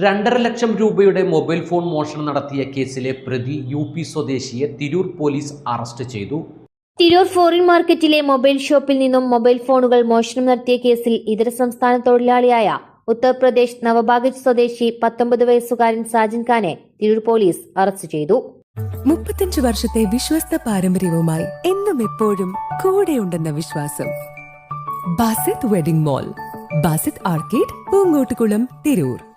രണ്ടര ലക്ഷം രൂപയുടെ mobile phone മോഷണം നടത്തിയ കേസിലെ പ്രതി യു പി സ്വദേശിയെ തിരൂർ പോലീസ് അറസ്റ്റ് ചെയ്തു. തിരൂർ ഫോറിൻ മാർക്കറ്റിലെ മൊബൈൽ ഷോപ്പിൽ നിന്നും മൊബൈൽ ഫോണുകൾ മോഷണം നടത്തിയ കേസിൽ ഇതര സംസ്ഥാന തൊഴിലാളിയായ ഉത്തർപ്രദേശ് നവബാഗ് സ്വദേശി പത്തൊമ്പത് വയസ്സുകാരൻ സാജിൻ ഖാനെ തിരൂർ പോലീസ് അറസ്റ്റ് ചെയ്തു. മുപ്പത്തഞ്ച് വർഷത്തെ വിശ്വസ്ത പാരമ്പര്യവുമായി എന്നും എപ്പോഴും കൂടെയുണ്ടെന്ന വിശ്വാസം. Basith wedding mall Basith arcade Poongottukulam Tirur.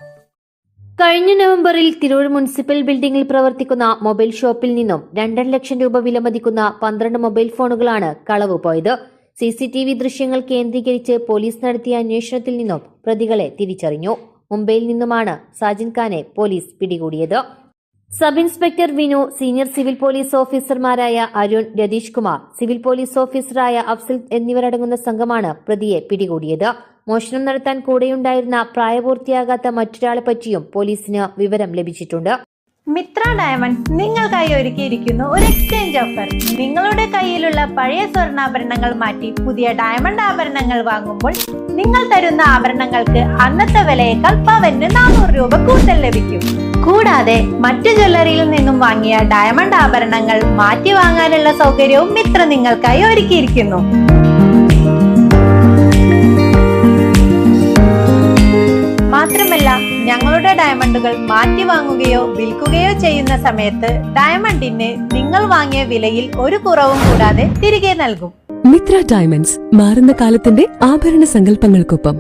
കഴിഞ്ഞ നവംബറിൽ തിരൂർ മുനിസിപ്പൽ ബിൽഡിംഗിൽ പ്രവർത്തിക്കുന്ന മൊബൈൽ ഷോപ്പിൽ നിന്നും രണ്ടര ലക്ഷം രൂപ വിലമതിക്കുന്ന പന്ത്രണ്ട് മൊബൈൽ ഫോണുകളാണ് കളവ് പോയത്. സി സി ടി വി ദൃശ്യങ്ങൾ കേന്ദ്രീകരിച്ച് പോലീസ് നടത്തിയ അന്വേഷണത്തിൽ നിന്നും പ്രതികളെ തിരിച്ചറിഞ്ഞു. മുംബൈയിൽ നിന്നുമാണ് സാജിൻ ഖാനെ പോലീസ് പിടികൂടിയത്. Sub inspector Vinu senior civil police ഓഫീസർമാരായ അരുൺ രതീഷ് കുമാർ. സിവിൽ പോലീസ് ഓഫീസറായ അഫ്സൽ എന്നിവരടങ്ങുന്ന സംഘമാണ് പ്രതിയെ പിടികൂടിയത്. മോഷണം നടത്താൻ കൂടെയുണ്ടായിരുന്ന പ്രായപൂർത്തിയാകാത്ത മറ്റൊരാളെ പറ്റിയും പോലീസിന് വിവരം ലഭിച്ചിട്ടുണ്ട്. മിത്ര ഡയമണ്ട് നിങ്ങൾക്കായി ഒരുക്കിയിരിക്കുന്നു ഒരു എക്സ്ചേഞ്ച് ഓഫർ. നിങ്ങളുടെ കയ്യിലുള്ള പഴയ സ്വർണാഭരണങ്ങൾ മാറ്റി പുതിയ ഡയമണ്ട് ആഭരണങ്ങൾ വാങ്ങുമ്പോൾ നിങ്ങൾ തരുന്ന ആഭരണങ്ങൾക്ക് അന്നത്തെ വിലയേക്കാൾ പവന് നാനൂറ് രൂപ കൂടുതൽ ലഭിക്കും. കൂടാതെ മറ്റു ജ്വല്ലറിയിൽ നിന്നും വാങ്ങിയ ഡയമണ്ട് ആഭരണങ്ങൾ മാറ്റി വാങ്ങാനുള്ള സൗകര്യവും മിത്ര നിങ്ങൾക്കായി ഒരുക്കിയിരിക്കുന്നു. മാത്രമല്ല ഞങ്ങളുടെ ഡയമണ്ടുകൾ മാറ്റി വാങ്ങുകയോ വിൽക്കുകയോ ചെയ്യുന്ന സമയത്ത് ഡയമണ്ടിന് നിങ്ങൾ വാങ്ങിയ വിലയിൽ ഒരു കുറവും കൂടാതെ തിരികെ നൽകും. മിത്ര ഡയമണ്ട്സ് മാറുന്ന കാലത്തിന്റെ ആഭരണ സങ്കല്പങ്ങൾക്കൊപ്പം